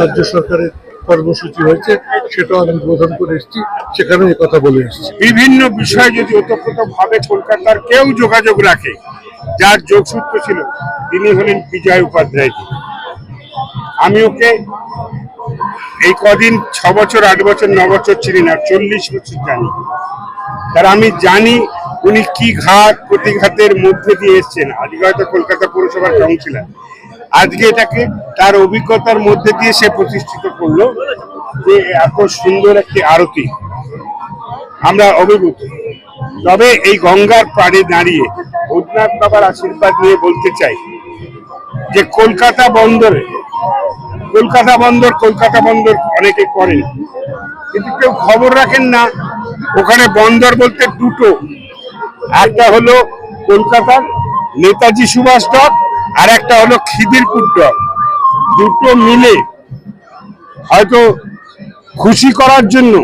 রাজ্য সরকারের কর্মসূচি হয়েছে, সেটাও আমি উদ্বোধন করে এসেছি সেখানে এই কথা বলে এসেছি। বিভিন্ন বিষয় যদি ওতপ্রোত ভাবে কলকাতার কেউ যোগাযোগ রাখে, যার যোগসূত্র ছিল, তিনি হলেন বিজয় উপাধ্যায় আমি ওকে এই কদিন, ছ বছর, আট বছর, ন বছর চিনি না, চল্লিশ বছর জানি। তার আমি জানি উনি কি ঘাট প্রতিঘাতের মধ্যে দিয়ে এসছেন। আজকে হয়তো কলকাতা পৌরসভার কাউন্সিলর। আজকে এটাকে তার অভিজ্ঞতার মধ্যে দিয়ে সে প্রতিষ্ঠিত করল যে এত সুন্দর একটি আরতি। আমরা অভিভূত। তবে এই গঙ্গার পাড়ে দাঁড়িয়ে ভূতনাথ বাবার আশীর্বাদ নিয়ে বলতে চাই যে কলকাতা বন্দরে, কলকাতা বন্দর কলকাতা বন্দর অনেকে করেন, কিন্তু কেউ খবর রাখেন না। ওখানে বন্দর বলতে দুটো। একটা হলো কলকাতার নেতাজি সুভাষ ডক আর একটা হলো খিদিরপুর ডক দুটো মিলে হয়তো খুশি করার জন্য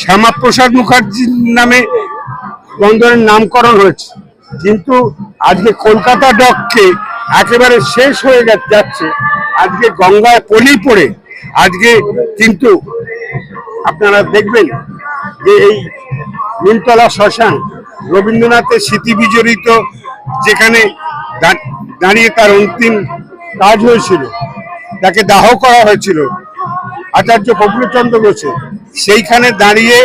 শ্যামাপ্রসাদ মুখার্জির নামে বন্দরের নামকরণ হয়েছে। কিন্তু আজকে কলকাতা ডককে একেবারে শেষ হয়ে যাচ্ছে। আজকে গঙ্গায় পলি পড়ে। আজকে কিন্তু আপনারা দেখবেন যে এই নিমতলা শ্মশান রবীন্দ্রনাথের স্মৃতি বিজড়িত যেখানে দাঁড়িয়ে তার অন্তিম কাজ হয়েছিল। তাকে দাহ করা হয়েছিল। আচার্য প্রফুল্লচন্দ্র ঘোষে সেইখানে দাঁড়িয়ে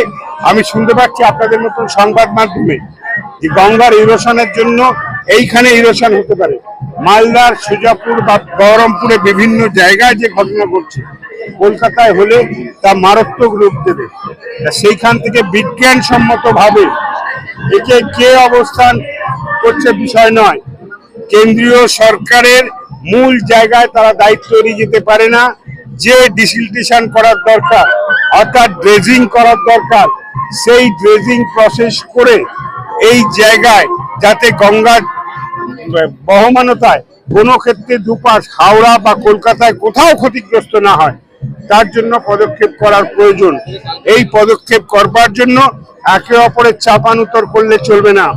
আমি শুনতে পাচ্ছি আপনাদের মতন সংবাদ মাধ্যমে যে গঙ্গার ইরোশনের জন্য এইখানে ইরোশন হতে পারে। মালদার সুজাপুর বা বহরমপুরে বিভিন্ন জায়গায় যে ঘটনা ঘটছে, কলকাতায় হলে তা মারাত্মক রূপ দেবে। সেইখান থেকে বিজ্ঞানসম্মত ভাবে একে কে অবস্থান করছে বিষয় নয়। কেন্দ্রীয় সরকারের মূল জায়গায় তারা দায়িত্ব এড়িয়ে যেতে পারে না। যে ডিসিলটেশন করার দরকার, অর্থাৎ ড্রেজিং করার দরকার, সেই ড্রেজিং প্রসেস করে এই জায়গায় যাতে গঙ্গার বহমানতায় কোনো ক্ষেত্রে দুপাশ হাওড়া বা কলকাতায় কোথাও ক্ষতিগ্রস্ত না হয়, তার জন্য পদক্ষেপ করার প্রয়োজন। এই পদক্ষেপ করবার জন্য একে অপরের চাপানুতর করলে চলবে না।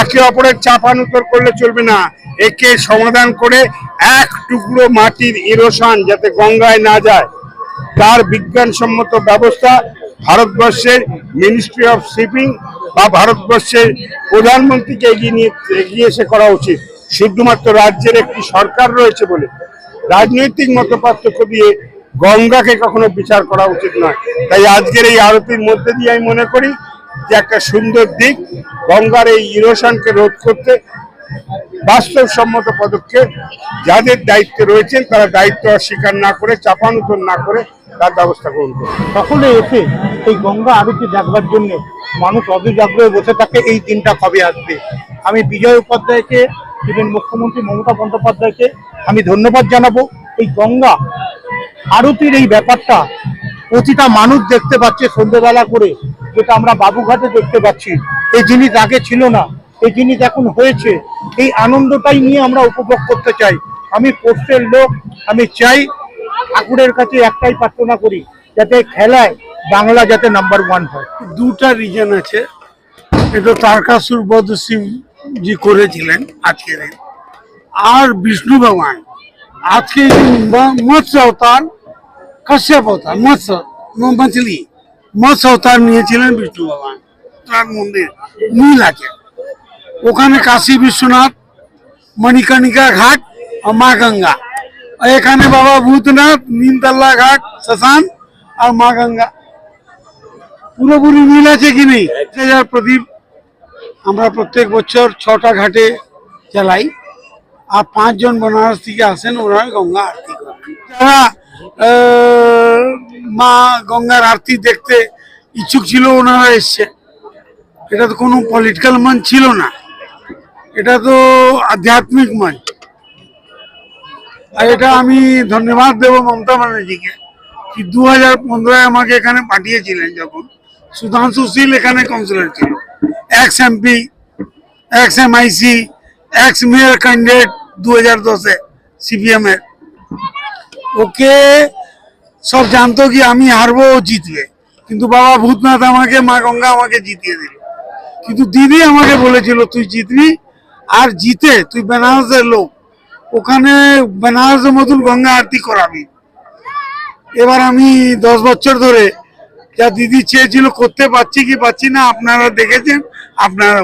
একে অপরের চাপানুতর করলে চলবে না। একে সমাধান করে এক টুকরো মাটির ইরোশন যাতে গঙ্গায় না যায়। তার বিজ্ঞানসম্মত ব্যবস্থা ভারতবর্ষের মিনিস্ট্রি অফ শিপিং বা ভারতবর্ষের প্রধানমন্ত্রীকে এগিয়ে নিয়ে, এগিয়ে এসে করা উচিত। শুধুমাত্র রাজ্যের একটি সরকার রয়েছে বলে। রাজনৈতিক মতপার্থক্য দিয়ে গঙ্গাকে কখনো বিচার করা উচিত নয়। তাই আজকের এই আরতির মধ্যে দিয়ে আমি মনে করি যে একটা সুন্দর দিক, গঙ্গার এই ইরোশনকে রোধ করতে বাস্তবসম্মত পদক্ষেপ যাদের দায়িত্বে রয়েছেন, তারা দায়িত্ব অস্বীকার না করে, চাপানুতর না করে তার ব্যবস্থা গ্রহণ করবে সকলে এসে এই গঙ্গা আরতি দেখবার জন্য মানুষ অধৈর্য আগ্রহে বসে থাকে এই দিনটা কবে আসবে। আমি বিজয় উপাধ্যায়কে এবং মুখ্যমন্ত্রী মমতা বন্দ্যোপাধ্যায়কে আমি ধন্যবাদ জানাব। এই গঙ্গা আরতির এই ব্যাপারটা প্রতিটা মানুষ দেখতে পাচ্ছে সন্ধ্যেবেলা করে, যেটা আমরা বাবুঘাটে দেখতে পাচ্ছি। এই জিনিস আগে ছিল না, এই জিনিস এখন হয়েছে। এই আনন্দটাই নিয়ে আমরা উপভোগ করতে চাই। আমি পোস্টের লোক, আমি চাই ঠাকুরের কাছে একটাই প্রার্থনা করি, যাতে খেলায় বাংলা যাতে নাম্বার ওয়ান হয়। দুটা রিজন আছে। এটা তারকাসুর বধ শিবজি করেছিলেন আজকে আর বিষ্ণু ভগবান আজকে মৎস্য অবতার কাশ্যপ অবতার মৎস্য ম- মাছলি মৎস্য অবতার নিয়েছিলেন বিষ্ণু ভগবান তার মন্দির মিল আছে ওখানে কাশী বিশ্বনাথ মণিকর্ণিকা ঘাট আর মা গঙ্গা আর এখানে বাবা ভূতনাথ নিমতলা ঘাট শ্মশান আর মা গঙ্গা পুরোপুরি মিল আছে কি নেই হাজার প্রদীপ আমরা প্রত্যেক বছর ছটা ঘাটে চালাই আর পাঁচজন বেনারস থেকে আসেন ওরা গঙ্গা আরতি করেন যারা আহ, মা গঙ্গার আরতি দেখতে ইচ্ছুক ছিল, ওনারা এসছে। এটা তো কোনো পলিটিক্যাল মঞ্চ ছিল না। এটা তো আধ্যাত্মিক মঞ্চ। আর এটা আমি ধন্যবাদ দেবো মমতা ব্যানার্জিকে কি দু হাজার পনেরোয় আমাকে এখানে পাঠিয়েছিলেন যখন। সুধাংশু শীল এখানে কাউন্সিলর ছিল। Ex MP ex M IC ex mayor candidate দু হাজার দশে সিপিএম এর। ওকে সব জানতো কি আমি হারবো, ও জিতবে। কিন্তু বাবা ভূতনাথ আমাকে, মা গঙ্গা আমাকে জিতিয়ে দিল। কিন্তু দিদি আমাকে বলেছিল, তুই জিতবি আর জিতে, তুই বেনারসের লোক। ওখানে বেনারসের মতন গঙ্গা আরতি করাবি। এবার আমি দশ বছর ধরে যা দিদি চেয়েছিল, করতে পারছি কি পাচ্ছি না, আপনারা দেখেছেন, আপনারা।